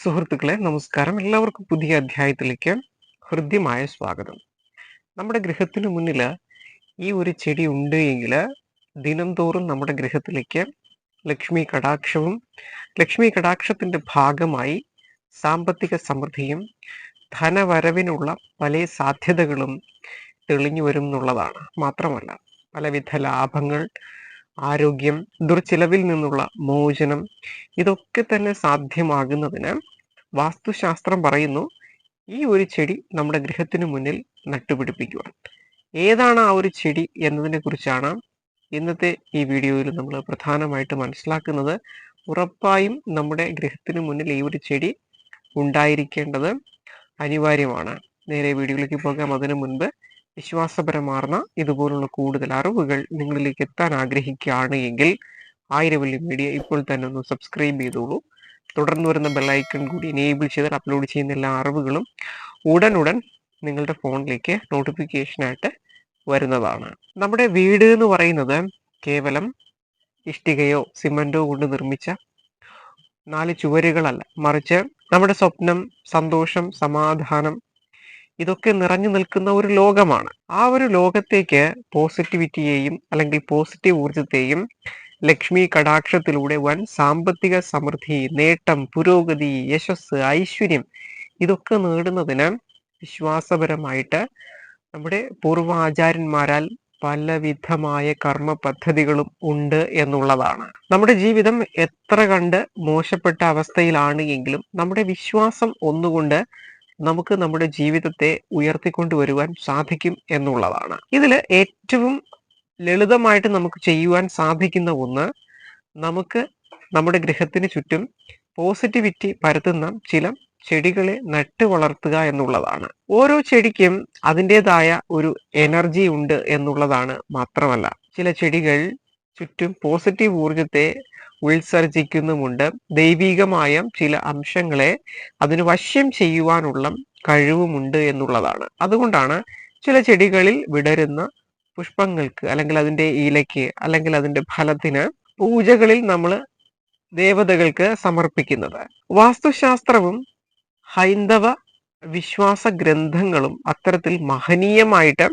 സുഹൃത്തുക്കളെ നമസ്കാരം. എല്ലാവർക്കും പുതിയ അധ്യായത്തിലേക്ക് ഹൃദ്യമായ സ്വാഗതം. നമ്മുടെ ഗൃഹത്തിന് മുന്നിൽ ഈ ഒരു ചെടി ഉണ്ട് എങ്കിൽ ദിനംതോറും നമ്മുടെ ഗൃഹത്തിലേക്ക് ലക്ഷ്മി കടാക്ഷവും ലക്ഷ്മി കടാക്ഷത്തിന്റെ ഭാഗമായി സാമ്പത്തിക സമൃദ്ധിയും ധനവരവിനുള്ള പല സാധ്യതകളും തെളിഞ്ഞു വരും എന്നുള്ളതാണ് മാത്രമല്ല പലവിധ ലാഭങ്ങൾ ആരോഗ്യം ദുർച്ചിലവിൽ നിന്നുള്ള മോചനം ഇതൊക്കെ തന്നെ സാധ്യമാകുന്നതിന് വാസ്തുശാസ്ത്രം പറയുന്നു ഈ ഒരു ചെടി നമ്മുടെ ഗൃഹത്തിനു മുന്നിൽ നട്ടുപിടിപ്പിക്കുക ഏതാണ് ആ ഒരു ചെടി എന്നതിനെ കുറിച്ചാണ് ഇന്നത്തെ ഈ വീഡിയോയിൽ നമ്മൾ പ്രധാനമായിട്ട് മനസ്സിലാക്കുന്നത്. ഉറപ്പായും നമ്മുടെ ഗൃഹത്തിന് മുന്നിൽ ഈ ഒരു ചെടി ഉണ്ടായിരിക്കേണ്ടത് അനിവാര്യമാണ്. നേരെ വീഡിയോയിലേക്ക് പോകാം. അതിനു മുൻപ് വിശ്വാസപരമാർന്ന ഇതുപോലുള്ള കൂടുതൽ അറിവുകൾ നിങ്ങളിലേക്ക് എത്താൻ ആഗ്രഹിക്കുകയാണ് എങ്കിൽ ആയിരവല്ലി മീഡിയ ഇപ്പോൾ തന്നെ ഒന്ന് സബ്സ്ക്രൈബ് ചെയ്തോളൂ. തുടർന്ന് വരുന്ന ബെല്ലൈക്കൺ കൂടി എനേബിൾ ചെയ്താൽ അപ്ലോഡ് ചെയ്യുന്ന എല്ലാ അറിവുകളും ഉടനുടൻ നിങ്ങളുടെ ഫോണിലേക്ക് നോട്ടിഫിക്കേഷനായിട്ട് വരുന്നതാണ്. നമ്മുടെ വീട് എന്ന് പറയുന്നത് കേവലം ഇഷ്ടികയോ സിമന്റോ കൊണ്ട് നിർമ്മിച്ച നാല് ചുവരുകളല്ല മറിച്ച് നമ്മുടെ സ്വപ്നം സന്തോഷം സമാധാനം ഇതൊക്കെ നിറഞ്ഞു നിൽക്കുന്ന ഒരു ലോകമാണ്. ആ ഒരു ലോകത്തേക്ക് പോസിറ്റിവിറ്റിയെയും അല്ലെങ്കിൽ പോസിറ്റീവ് ഊർജത്തെയും ലക്ഷ്മി കടാക്ഷത്തിലൂടെ വൻ സാമ്പത്തിക സമൃദ്ധി നേട്ടം പുരോഗതി യശസ് ഐശ്വര്യം ഇതൊക്കെ നേടുന്നതിന് വിശ്വാസപരമായിട്ട് നമ്മുടെ പൂർവാചാര്യന്മാരാൽ പലവിധമായ കർമ്മ പദ്ധതികളും ഉണ്ട് എന്നുള്ളതാണ്. നമ്മുടെ ജീവിതം എത്ര കണ്ട് മോശപ്പെട്ട അവസ്ഥയിലാണ് എങ്കിലും നമ്മുടെ വിശ്വാസം ഒന്നുകൊണ്ട് നമുക്ക് നമ്മുടെ ജീവിതത്തെ ഉയർത്തിക്കൊണ്ടുവരുവാൻ സാധിക്കും എന്നുള്ളതാണ്. ഇതിൽ ഏറ്റവും ലളിതമായിട്ട് നമുക്ക് ചെയ്യുവാൻ സാധിക്കുന്ന ഒന്ന് നമുക്ക് നമ്മുടെ ഗൃഹത്തിന് ചുറ്റും പോസിറ്റിവിറ്റി പരത്തുന്ന ചില ചെടികളെ നട്ടു വളർത്തുക എന്നുള്ളതാണ്. ഓരോ ചെടിക്കും അതിന്റെതായ ഒരു എനർജി ഉണ്ട് എന്നുള്ളതാണ് മാത്രമല്ല. ചില ചെടികൾ ചുറ്റും പോസിറ്റീവ് ഊർജത്തെ ഉത്സർജിക്കുന്നുമുണ്ട്. ദൈവികമായ ചില അംശങ്ങളെ അതിന് വശ്യം ചെയ്യുവാനുള്ള കഴിവുമുണ്ട് എന്നുള്ളതാണ്. അതുകൊണ്ടാണ് ചില ചെടികളിൽ വിടരുന്ന പുഷ്പങ്ങൾക്ക് അല്ലെങ്കിൽ അതിന്റെ ഇലയ്ക്ക് അല്ലെങ്കിൽ അതിന്റെ ഫലത്തിന് പൂജകളിൽ നമ്മൾ ദേവതകൾക്ക് സമർപ്പിക്കുന്നത്. വാസ്തുശാസ്ത്രവും ഹൈന്ദവ വിശ്വാസ ഗ്രന്ഥങ്ങളും അത്തരത്തിൽ മഹനീയമായിട്ട്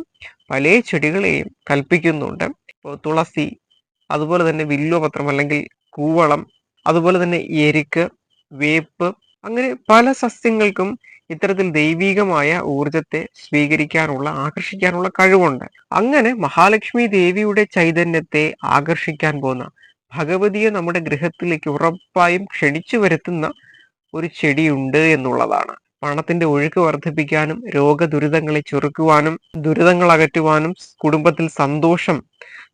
പല ചെടികളെയും കൽപ്പിക്കുന്നുണ്ട്. ഇപ്പോൾ തുളസി അതുപോലെ തന്നെ വില്വപത്രം അല്ലെങ്കിൽ കൂവളം അതുപോലെ തന്നെ എരിക്ക് വേപ്പ് അങ്ങനെ പല സസ്യങ്ങൾക്കും ഇത്തരത്തിൽ ദൈവീകമായ ഊർജത്തെ സ്വീകരിക്കാനുള്ള ആകർഷിക്കാനുള്ള കഴിവുണ്ട്. അങ്ങനെ മഹാലക്ഷ്മി ദേവിയുടെ ചൈതന്യത്തെ ആകർഷിക്കാൻ പോകുന്ന ഭഗവതിയെ നമ്മുടെ ഗൃഹത്തിലേക്ക് ഉറപ്പായും ക്ഷണിച്ചു വരുത്തുന്ന ഒരു ചെടിയുണ്ട് എന്നുള്ളതാണ്. പണത്തിന്റെ ഒഴുക്ക് വർദ്ധിപ്പിക്കാനും രോഗദുരിതങ്ങളെ ചെറുക്കുവാനും ദുരിതങ്ങൾ അകറ്റുവാനും കുടുംബത്തിൽ സന്തോഷം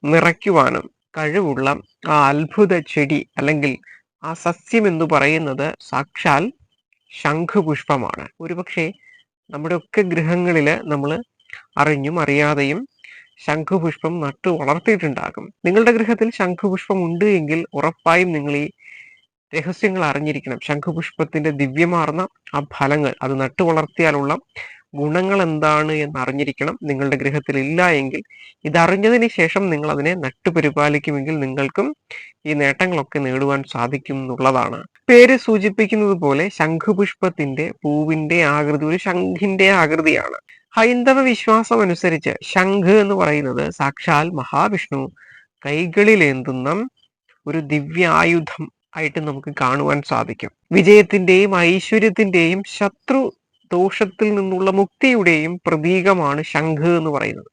നിറയ്ക്കുവാനും കഴിവുള്ള ആ അത്ഭുത ചെടി അല്ലെങ്കിൽ ആ സസ്യം എന്ന് പറയുന്നത് സാക്ഷാൽ ശംഖുപുഷ്പമാണ്. ഒരുപക്ഷെ നമ്മുടെ ഒക്കെ ഗൃഹങ്ങളിൽ നമ്മൾ അറിഞ്ഞും അറിയാതെയും ശംഖുപുഷ്പം നട്ടു വളർത്തിയിട്ടുണ്ടാകും. നിങ്ങളുടെ ഗൃഹത്തിൽ ശംഖുപുഷ്പം ഉണ്ട് എങ്കിൽ ഉറപ്പായും നിങ്ങൾ ഈ രഹസ്യങ്ങൾ അറിഞ്ഞിരിക്കണം. ശംഖുപുഷ്പത്തിന്റെ ദിവ്യമാർന്ന ആ ഫലങ്ങൾ അത് നട്ടു വളർത്തിയാലുള്ള ഗുണങ്ങൾ എന്താണ് എന്ന് അറിഞ്ഞിരിക്കണം നിങ്ങളുടെ ഗൃഹത്തിൽ ഇല്ല എങ്കിൽ ഇതറിഞ്ഞതിന് ശേഷം നിങ്ങൾ അതിനെ നട്ടുപരിപാലിക്കുമെങ്കിൽ നിങ്ങൾക്കും ഈ നേട്ടങ്ങളൊക്കെ നേടുവാൻ സാധിക്കും എന്നുള്ളതാണ്. പേര് സൂചിപ്പിക്കുന്നത് പോലെ ശംഖുപുഷ്പത്തിന്റെ പൂവിന്റെ ആകൃതി ഒരു ശംഖിന്റെ ആകൃതിയാണ്. ഹൈന്ദവ വിശ്വാസം അനുസരിച്ച് ശംഖ് എന്ന് പറയുന്നത് സാക്ഷാൽ മഹാവിഷ്ണു കൈകളിലേന്തുന്ന ഒരു ദിവ്യായുധം ആയിട്ട് നമുക്ക് കാണുവാൻ സാധിക്കും. വിജയത്തിന്റെയും ഐശ്വര്യത്തിന്റെയും ശത്രു ദോഷത്തിൽ നിന്നുള്ള മുക്തിയുടെയും പ്രതീകമാണ് ശംഖ് എന്ന് പറയുന്നത്.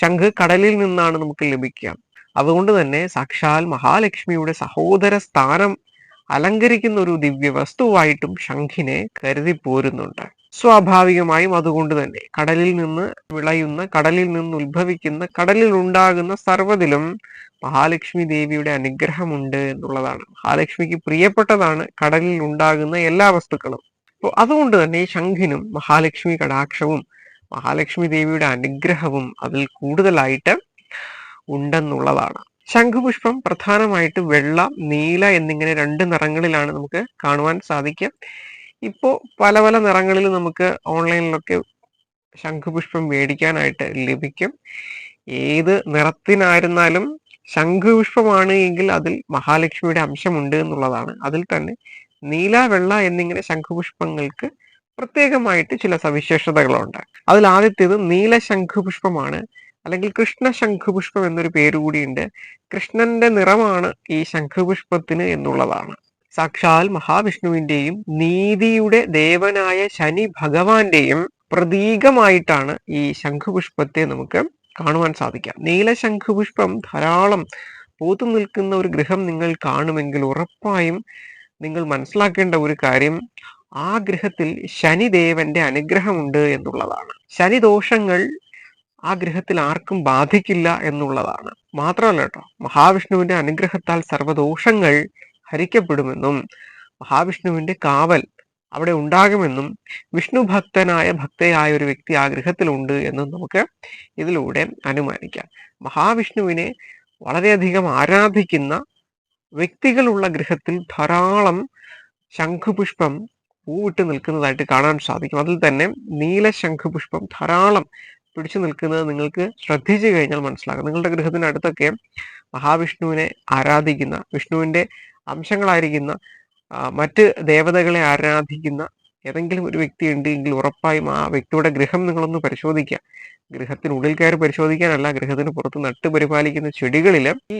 ശംഖ് കടലിൽ നിന്നാണ് നമുക്ക് ലഭിക്കുക. അതുകൊണ്ട് തന്നെ സാക്ഷാൽ മഹാലക്ഷ്മിയുടെ സഹോദര സ്ഥാനം അലങ്കരിക്കുന്ന ഒരു ദിവ്യ വസ്തുവായിട്ടും ശംഖിനെ കരുതി പോരുന്നുണ്ട്. സ്വാഭാവികമായും അതുകൊണ്ട് തന്നെ കടലിൽ നിന്ന് വിളയുന്ന കടലിൽ നിന്ന് ഉത്ഭവിക്കുന്ന കടലിൽ ഉണ്ടാകുന്ന സർവതിലും മഹാലക്ഷ്മി ദേവിയുടെ അനുഗ്രഹമുണ്ട് എന്നുള്ളതാണ്. മഹാലക്ഷ്മിക്ക് പ്രിയപ്പെട്ടതാണ് കടലിൽ ഉണ്ടാകുന്ന എല്ലാ വസ്തുക്കളും. അപ്പോൾ അതുകൊണ്ട് തന്നെ ഈ ശംഖിനും മഹാലക്ഷ്മി കടാക്ഷവും മഹാലക്ഷ്മി ദേവിയുടെ അനുഗ്രഹവും അതിൽ കൂടുതലായിട്ട് ഉണ്ടെന്നുള്ളതാണ്. ശംഖുപുഷ്പം പ്രധാനമായിട്ട് വെള്ള നീല എന്നിങ്ങനെ രണ്ട് നിറങ്ങളിലാണ് നമുക്ക് കാണുവാൻ സാധിക്കുക ഇപ്പോൾ പല പല നിറങ്ങളിൽ നമുക്ക് ഓൺലൈനിലൊക്കെ ശംഖുപുഷ്പം മേടിക്കാനായിട്ട് ലഭിക്കും. ഏത് നിറത്തിനായിരുന്നാലും ശംഖുപുഷ്പമാണ് എങ്കിൽ അതിൽ മഹാലക്ഷ്മിയുടെ അംശമുണ്ട് എന്നുള്ളതാണ്. അതിൽ തന്നെ നീല വെള്ള എന്നിങ്ങനെ ശംഖുപുഷ്പങ്ങൾക്ക് പ്രത്യേകമായിട്ട് ചില സവിശേഷതകളുണ്ട് അതിൽ ആദ്യത്തേത് നീല ശംഖുപുഷ്പമാണ് അല്ലെങ്കിൽ കൃഷ്ണ ശംഖുപുഷ്പം എന്നൊരു പേരുകൂടിയുണ്ട് കൃഷ്ണന്റെ നിറമാണ് ഈ ശംഖുപുഷ്പത്തിന് എന്നുള്ളതാണ്. സാക്ഷാൽ മഹാവിഷ്ണുവിന്റെയും നീതിയുടെ ദേവനായ ശനി ഭഗവാന്റെയും പ്രതീകമായിട്ടാണ് ഈ ശംഖുപുഷ്പത്തെ നമുക്ക് കാണുവാൻ സാധിക്കാം നീല ശംഖുപുഷ്പം ധാരാളം പൂത്തു നിൽക്കുന്ന ഒരു ഗൃഹം നിങ്ങൾ കാണുമെങ്കിൽ ഉറപ്പായും നിങ്ങൾ മനസ്സിലാക്കേണ്ട ഒരു കാര്യം ആ ഗ്രഹത്തിൽ ശനിദേവന്റെ അനുഗ്രഹമുണ്ട് എന്നുള്ളതാണ്. ശനിദോഷങ്ങൾ ആ ഗ്രഹത്തിൽ ആർക്കും ബാധിക്കില്ല എന്നുള്ളതാണ്. മാത്രമല്ല കേട്ടോ മഹാവിഷ്ണുവിന്റെ അനുഗ്രഹത്താൽ സർവദോഷങ്ങൾ ഹരിക്കപ്പെടുമെന്നും മഹാവിഷ്ണുവിന്റെ കാവൽ അവിടെ ഉണ്ടാകുമെന്നും വിഷ്ണു ഭക്തനായ ഭക്തയായ ഒരു വ്യക്തി ആ ഗൃഹത്തിലുണ്ട് എന്നും നമുക്ക് ഇതിലൂടെ അനുമാനിക്കാം. മഹാവിഷ്ണുവിനെ വളരെയധികം ആരാധിക്കുന്ന വ്യക്തികളുള്ള ഗൃഹത്തിൽ ധാരാളം ശംഖുപുഷ്പം പൂവിട്ട് നിൽക്കുന്നതായിട്ട് കാണാൻ സാധിക്കും. അതിൽ തന്നെ നീല ശംഖുപുഷ്പം ധാരാളം പിടിച്ചു നിൽക്കുന്നത് നിങ്ങൾക്ക് ശ്രദ്ധിച്ചു കഴിഞ്ഞാൽ മനസ്സിലാകും. നിങ്ങളുടെ ഗൃഹത്തിന് അടുത്തൊക്കെ മഹാവിഷ്ണുവിനെ ആരാധിക്കുന്ന വിഷ്ണുവിന്റെ അംശങ്ങളായിരിക്കുന്ന മറ്റ് ദേവതകളെ ആരാധിക്കുന്ന ഏതെങ്കിലും ഒരു വ്യക്തി ഉണ്ട് എങ്കിൽ ഉറപ്പായും ആ വ്യക്തിയുടെ ഗൃഹം നിങ്ങളൊന്ന് പരിശോധിക്കുക. ഗൃഹത്തിനുള്ളിൽ കയറി പരിശോധിക്കാനല്ല ഗൃഹത്തിന് പുറത്ത് നട്ടു പരിപാലിക്കുന്ന ചെടികളിൽ ഈ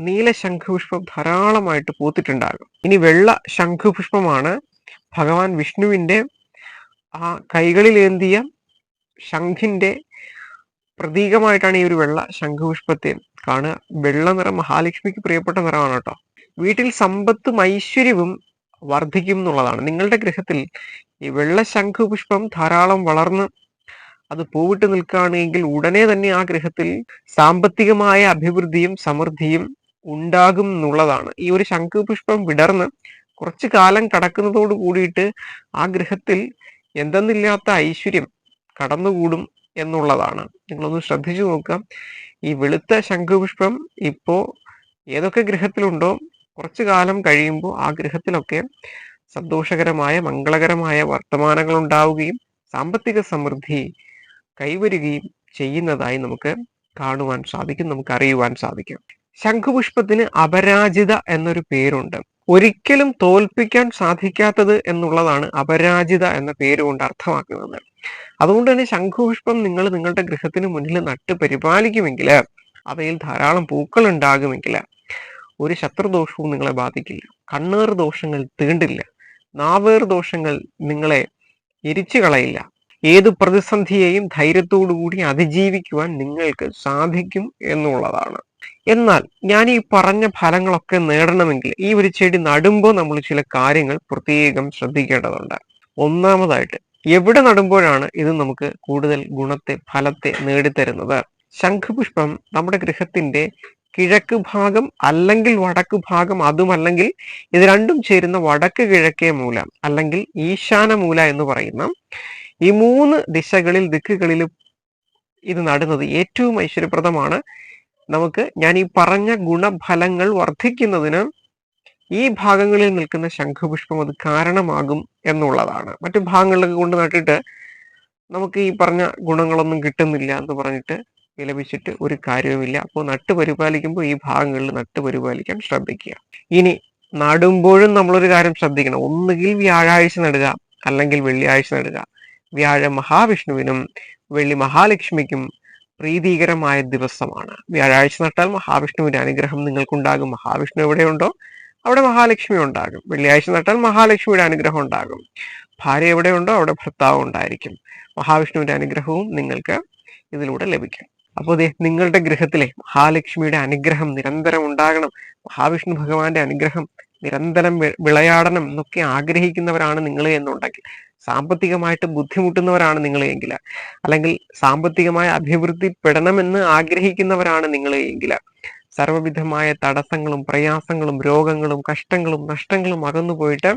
നീല ശംഖുപുഷ്പം ധാരാളമായിട്ട് പൂത്തിട്ടുണ്ടാകും. ഇനി വെള്ള ശംഖുപുഷ്പമാണ് ഭഗവാൻ വിഷ്ണുവിന്റെ ആ കൈകളിലേന്തിയ ശംഖിന്റെ പ്രതീകമായിട്ടാണ് ഈ ഒരു വെള്ള ശംഖുപുഷ്പത്തെ കാണുക. വെള്ള നിറം മഹാലക്ഷ്മിക്ക് പ്രിയപ്പെട്ട നിറമാണ് കേട്ടോ. വീട്ടിൽ സമ്പത്തും ഐശ്വര്യവും വർദ്ധിക്കും എന്നുള്ളതാണ്. നിങ്ങളുടെ ഗൃഹത്തിൽ ഈ വെള്ള ശംഖുപുഷ്പം ധാരാളം വളർന്ന് അത് പൂവിട്ട് നിൽക്കുകയാണെങ്കിൽ ഉടനെ തന്നെ ആ ഗൃഹത്തിൽ സാമ്പത്തികമായ അഭിവൃദ്ധിയും സമൃദ്ധിയും ഉണ്ടാകും എന്നുള്ളതാണ്. ഈ ഒരു ശംഖുപുഷ്പം വിടർന്ന് കുറച്ചു കാലം കടക്കുന്നതോട് കൂടിയിട്ട് ആ ഗ്രഹത്തിൽ എന്തെന്നില്ലാത്ത ഐശ്വര്യം കടന്നുകൂടും എന്നുള്ളതാണ്. നിങ്ങളൊന്ന് ശ്രദ്ധിച്ചു നോക്കാം ഈ വെളുത്ത ശംഖുപുഷ്പം ഇപ്പോൾ ഏതൊക്കെ ഗ്രഹത്തിലുണ്ടോ കുറച്ചു കാലം കഴിയുമ്പോൾ ആ ഗ്രഹത്തിലൊക്കെ സന്തോഷകരമായ മംഗളകരമായ വർത്തമാനങ്ങൾ ഉണ്ടാവുകയും സാമ്പത്തിക സമൃദ്ധി കൈവരുകയും ചെയ്യുന്നതായി നമുക്ക് കാണുവാൻ സാധിക്കും നമുക്ക് അറിയുവാൻ സാധിക്കും. ശംഖുപുഷ്പത്തിന് അപരാജിത എന്നൊരു പേരുണ്ട്. ഒരിക്കലും തോൽപ്പിക്കാൻ സാധിക്കാത്തത് എന്നുള്ളതാണ് അപരാജിത എന്ന പേര് കൊണ്ട് അർത്ഥമാക്കുന്നത്. അതുകൊണ്ട് തന്നെ ശംഖുപുഷ്പം നിങ്ങൾ നിങ്ങളുടെ ഗൃഹത്തിന് മുന്നിൽ നട്ട് പരിപാലിക്കുമെങ്കിൽ അവയിൽ ധാരാളം പൂക്കൾ ഉണ്ടാകുമെങ്കിൽ ഒരു ശത്രുദോഷവും നിങ്ങളെ ബാധിക്കില്ല. കണ്ണേർ ദോഷങ്ങൾ തീണ്ടില്ല. നാവേർ ദോഷങ്ങൾ നിങ്ങളെ എരിച്ചു കളയില്ല. ഏത് പ്രതിസന്ധിയെയും ധൈര്യത്തോടു കൂടി അതിജീവിക്കുവാൻ നിങ്ങൾക്ക് സാധിക്കും എന്നുള്ളതാണ്. എന്നാൽ ഞാൻ ഈ പറഞ്ഞ ഫലങ്ങളൊക്കെ നേടണമെങ്കിൽ ഈ ഒരു ചെടി നടുമ്പോൾ നമ്മൾ ചില കാര്യങ്ങൾ പ്രത്യേകം ശ്രദ്ധിക്കേണ്ടതുണ്ട്. ഒന്നാമതായിട്ട് എവിടെ നടുമ്പോഴാണ് ഇത് നമുക്ക് കൂടുതൽ ഗുണത്തെ ഫലത്തെ നേടിത്തരുന്നത്? ശംഖുപുഷ്പം നമ്മുടെ ഗൃഹത്തിന്റെ കിഴക്ക് ഭാഗം അല്ലെങ്കിൽ വടക്ക് ഭാഗം അതുമല്ലെങ്കിൽ ഇത് രണ്ടും ചേരുന്ന വടക്ക് കിഴക്കേ മൂല അല്ലെങ്കിൽ ഈശാന മൂല എന്ന് പറയുന്ന ഈ മൂന്ന് ദിശകളിൽ ദിക്കുകളിൽ ഇത് നടുന്നത് ഏറ്റവും ഐശ്വര്യപ്രദമാണ്. നമുക്ക് ഞാൻ ഈ പറഞ്ഞ ഗുണഫലങ്ങൾ വർദ്ധിക്കുന്നതിന് ഈ ഭാഗങ്ങളിൽ നിൽക്കുന്ന ശംഖുപുഷ്പം അത് കാരണമാകും എന്നുള്ളതാണ്. മറ്റു ഭാഗങ്ങളിലൊക്കെ കൊണ്ട് നട്ടിട്ട് നമുക്ക് ഈ പറഞ്ഞ ഗുണങ്ങളൊന്നും കിട്ടുന്നില്ല എന്ന് പറഞ്ഞിട്ട് വിലപിച്ചിട്ട് ഒരു കാര്യവുമില്ല. അപ്പോൾ നട്ട് പരിപാലിക്കുമ്പോൾ ഈ ഭാഗങ്ങളിൽ നട്ട് പരിപാലിക്കാൻ ശ്രദ്ധിക്കുക. ഇനി നടുമ്പോഴും നമ്മളൊരു കാര്യം ശ്രദ്ധിക്കണം. ഒന്നുകിൽ വ്യാഴാഴ്ച നടുക അല്ലെങ്കിൽ വെള്ളിയാഴ്ച നടുക. വ്യാഴ മഹാവിഷ്ണുവിനും വെള്ളി മഹാലക്ഷ്മിക്കും പ്രീതികരമായ ദിവസമാണ്. വ്യാഴാഴ്ച നട്ടാൽ മഹാവിഷ്ണുവിന്റെ അനുഗ്രഹം നിങ്ങൾക്കുണ്ടാകും. മഹാവിഷ്ണു എവിടെയുണ്ടോ അവിടെ മഹാലക്ഷ്മി ഉണ്ടാകും. വെള്ളിയാഴ്ച നട്ടാൽ മഹാലക്ഷ്മിയുടെ അനുഗ്രഹം ഉണ്ടാകും. ഭാര്യ എവിടെയുണ്ടോ അവിടെ ഭർത്താവ് ഉണ്ടായിരിക്കും. മഹാവിഷ്ണുവിന്റെ അനുഗ്രഹവും നിങ്ങൾക്ക് ഇതിലൂടെ ലഭിക്കും. അപ്പോൾ അതെ നിങ്ങളുടെ ഗൃഹത്തിലെ മഹാലക്ഷ്മിയുടെ അനുഗ്രഹം നിരന്തരം ഉണ്ടാകണം. മഹാവിഷ്ണു ഭഗവാന്റെ അനുഗ്രഹം നിരന്തരം വിളയാടണം എന്നൊക്കെ ആഗ്രഹിക്കുന്നവരാണ് നിങ്ങൾ എന്നുണ്ടെങ്കിൽ സാമ്പത്തികമായിട്ട് ബുദ്ധിമുട്ടുന്നവരാണ് നിങ്ങൾ എങ്കിൽ അല്ലെങ്കിൽ സാമ്പത്തികമായ അഭിവൃദ്ധിപ്പെടണമെന്ന് ആഗ്രഹിക്കുന്നവരാണ് നിങ്ങൾ എങ്കിൽ സർവവിധമായ തടസ്സങ്ങളും പ്രയാസങ്ങളും രോഗങ്ങളും കഷ്ടങ്ങളും നഷ്ടങ്ങളും അകന്നു പോയിട്ട്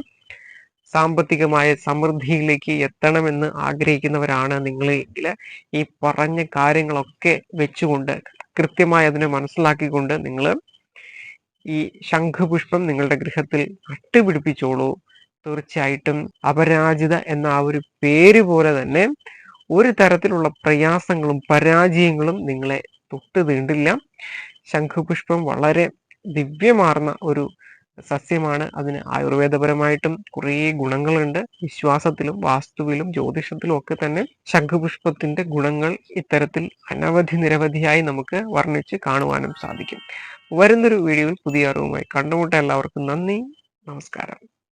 സാമ്പത്തികമായ സമൃദ്ധിയിലേക്ക് എത്തണമെന്ന് ആഗ്രഹിക്കുന്നവരാണ് നിങ്ങൾ എങ്കിൽ ഈ പറഞ്ഞ കാര്യങ്ങളൊക്കെ വെച്ചുകൊണ്ട് കൃത്യമായി അതിനെ മനസ്സിലാക്കിക്കൊണ്ട് നിങ്ങൾ ഈ ശംഖുപുഷ്പം നിങ്ങളുടെ ഗൃഹത്തിൽ നട്ടുപിടിപ്പിച്ചോളൂ. തീർച്ചയായിട്ടും അപരാജിത എന്ന ആ ഒരു പേര് പോലെ തന്നെ ഒരു തരത്തിലുള്ള പ്രയാസങ്ങളും പരാജയങ്ങളും നിങ്ങളെ തൊട്ട് തീണ്ടില്ല. ശംഖുപുഷ്പം വളരെ ദിവ്യമാർന്ന ഒരു സസ്യമാണ്. അതിന് ആയുർവേദപരമായിട്ടും കുറേ ഗുണങ്ങളുണ്ട്. വിശ്വാസത്തിലും വാസ്തുവിലും ജ്യോതിഷത്തിലും ഒക്കെ തന്നെ ശംഖുപുഷ്പത്തിന്റെ ഗുണങ്ങൾ ഇത്തരത്തിൽ അനവധി നിരവധിയായി നമുക്ക് വർണിച്ച് കാണുവാനും സാധിക്കും. വരുന്നൊരു വീഡിയോയിൽ പുതിയ അറിവുമായി കണ്ടുമുട്ട എല്ലാവർക്കും നന്ദി. നമസ്കാരം.